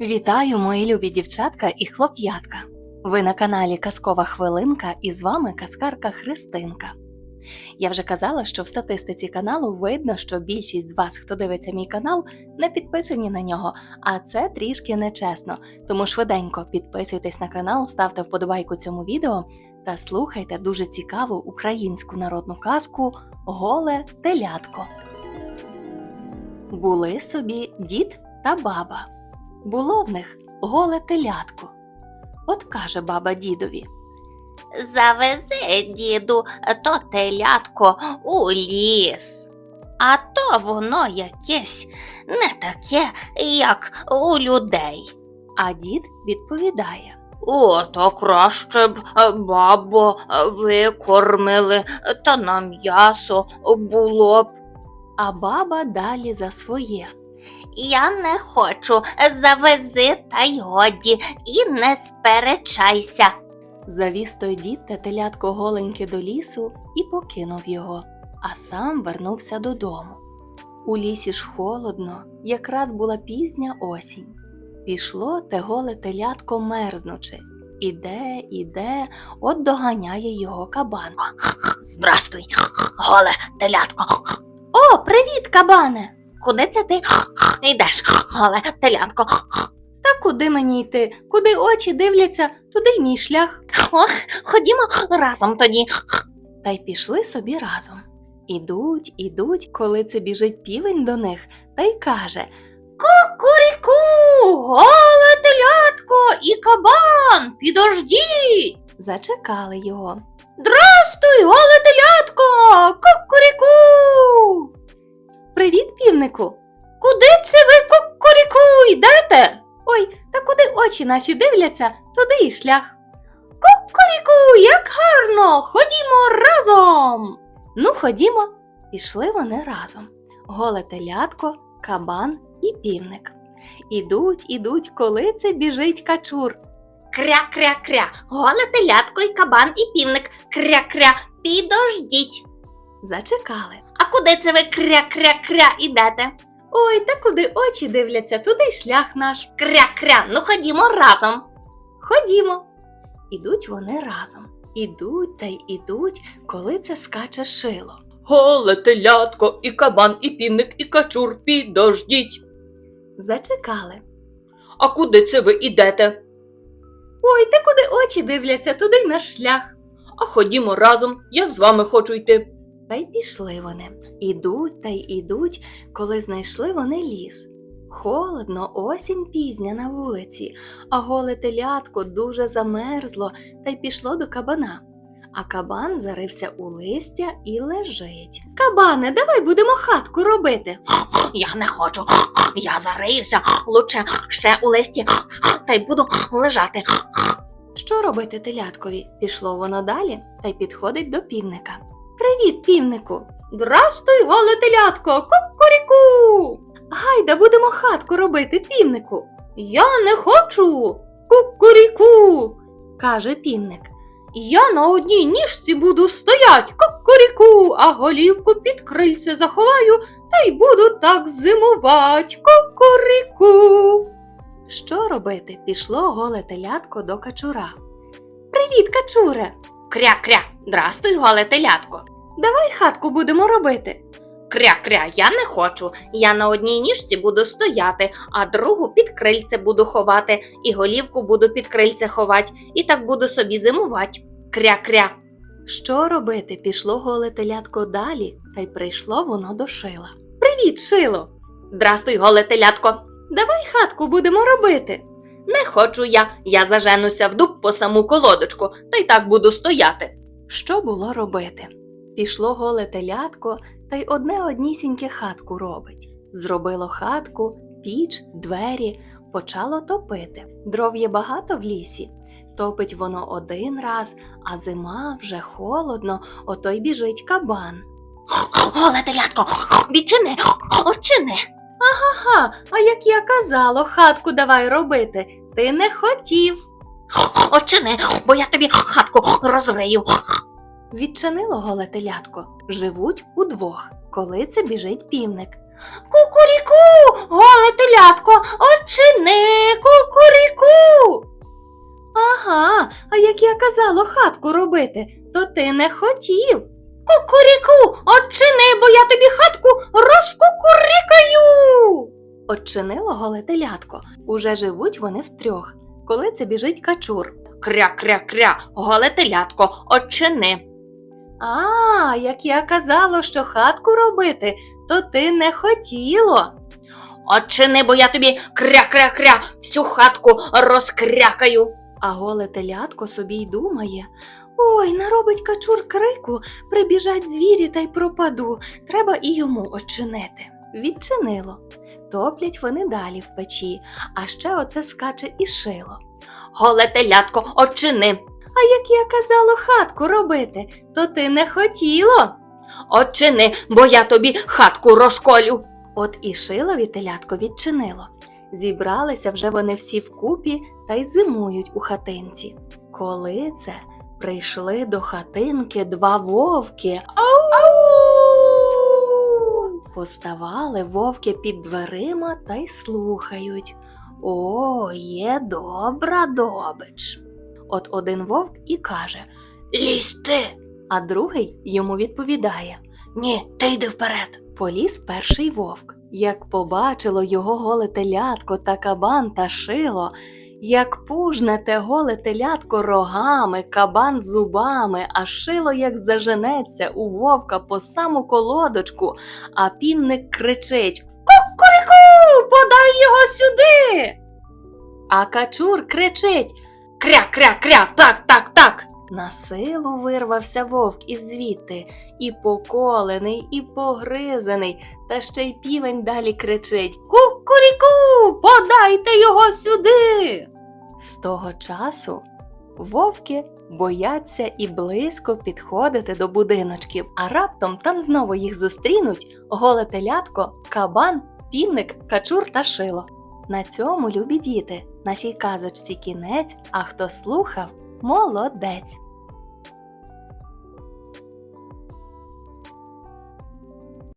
Вітаю, мої любі дівчатка і хлоп'ятка. Ви на каналі Казкова Хвилинка і з вами казкарка Христинка. Я вже казала, що в статистиці каналу видно, що більшість з вас, хто дивиться мій канал, не підписані на нього, а це трішки нечесно. Тому швиденько підписуйтесь на канал, ставте вподобайку цьому відео та слухайте дуже цікаву українську народну казку Голе телятко. Були собі дід та баба. Було в них голе телятко. От каже баба дідові. Завези, діду, то телятко у ліс. А то воно якесь не таке, як у людей. А дід відповідає. О, то краще б, е, бабо, е, викормили, та на м'ясо було б. А баба далі за своє. Я не хочу, завези та й годі, і не сперечайся. Завіз той дід та телятко голеньке до лісу і покинув його, а сам вернувся додому. У лісі ж холодно, якраз була пізня осінь. Пішло те голе телятко мерзнучи. Іде, іде, от доганяє його кабан. Здрастуй, голе телятко. О, привіт, кабане! Куди це ти йдеш, голе телятко? Та куди мені йти? Куди очі дивляться, туди й мій шлях. Ох, ходімо разом тоді. Та й пішли собі разом. Ідуть, ідуть, коли це біжить півень до них, та й каже Куріку, голе телятко і кабан, підождіть. зачекали його. Здрастуй, голе телятко, кукуріку. Привіт, півнику! Куди це ви кукуріку йдете? Ой, та куди очі наші дивляться, туди й шлях. Кукуріку, як гарно, ходімо разом. Ну, ходімо. Пішли вони разом. Голе телятко, кабан і півник. Ідуть, ідуть, коли це біжить качур. Кря-кря-кря, голе телятко і кабан і півник. Кря-кря, підождіть. Зачекали. Куди це ви кря-кря-кря ідете? Ой, та куди очі дивляться, туди й шлях наш. Кря-кря, ну ходімо разом. Ходімо. Ідуть вони разом. Ідуть та й ідуть, коли це скаче шило. Голе телятко, і кабан, і півник, і качур, підождіть. Зачекали. А куди це ви ідете? Ой, та куди очі дивляться, туди й наш шлях. А ходімо разом, я з вами хочу йти. Та й пішли вони. Ідуть та й ідуть, коли знайшли вони ліс. Холодно, осінь пізня на вулиці, а голе телятко дуже замерзло та й пішло до кабана. А кабан зарився у листя і лежить. Кабане, давай будемо хатку робити. Я не хочу. Я зариюся лучше ще у листі та й буду лежати. Що робити теляткові? Пішло воно далі та й підходить до півника. Привіт, півнику! Здрастуй, голе телятко, кукуріку! Гайда, будемо хатку робити, півнику. Я не хочу. Кукуріку, каже півник. Я на одній ніжці буду стоять, кукуріку, а голівку під крильце заховаю та й буду так зимувать, кукуріку. Що робити? Пішло голе телятко до качура. Привіт, качуре! Кря-кря, здрастуй, голе телятко. Давай хатку будемо робити. Кря-кря, я не хочу. Я на одній ніжці буду стояти, а другу під крильце буду ховати, і голівку буду під крильце ховати, і так буду собі зимувати. Кря-кря. Що робити? Пішло голе телятко далі, та й прийшло воно до шила. Привіт, шило! Здрастуй, голе телятко. Давай хатку будемо робити. Не хочу я, я заженуся в дуб по саму колодочку, та й так буду стояти. Що було робити? Пішло голе телятко, та й одне однісіньке хатку робить. Зробило хатку, піч, двері, почало топити. Дров є багато в лісі. Топить воно один раз, а зима вже холодно, ото й біжить кабан. Голе телятко, відчини, очини. Ага, а як я казала, хатку давай робити. Ти не хотів. Очини, бо я тобі хатку розрию. Відчинило голе телятко. Живуть удвох. Коли це біжить півник. Кукуріку, голе телятко, очини, кукуріку. Ага, а як я казала хатку робити, то ти не хотів. Кукуріку, очини, бо я тобі хатку розкукурікаю. Очинило голе телятко. Уже живуть вони втрьох. Коли це біжить качур. Кря кря кря, голе телятко, очини. А, як я казало, що хатку робити, то ти не хотіло. Отчини, бо я тобі кря-кря-кря всю хатку розкрякаю. А голе телятко собі й думає. Ой, наробить качур крику, прибіжать звірі та й пропаду. Треба і йому очинити. Відчинило. Топлять вони далі в печі, а ще оце скаче і шило. Голе телятко, отчини. А як я казало хатку робити, то ти не хотіло. Отчини, бо я тобі хатку розколю. От і шилові телятко відчинило. Зібралися вже вони всі вкупі та й зимують у хатинці. Коли це прийшли до хатинки два вовки. Ау! Поставали вовки під дверима та й слухають. О, є добра добич. От один вовк і каже, Лізь ти. а другий йому відповідає. Ні, ти йди вперед. Поліз перший вовк. Як побачило його голе телятко та кабан та шило, як пужне те голе телятко рогами, кабан зубами, а шило як заженеться у вовка по саму колодочку, а пінник кричить Кукуріку, подай його сюди. А качур кричить Кря-кря-кря, так, так, так. на силу вирвався вовк із звідти, і поколений, і погризаний, та ще й півень далі кричить Кукуріку, подайте його сюди. З того часу вовки бояться і близько підходити до будиночків, а раптом там знову їх зустрінуть голе телятко, кабан, півник, качур та шило. На цьому, любі діти, нашій казочці кінець, а хто слухав, молодець.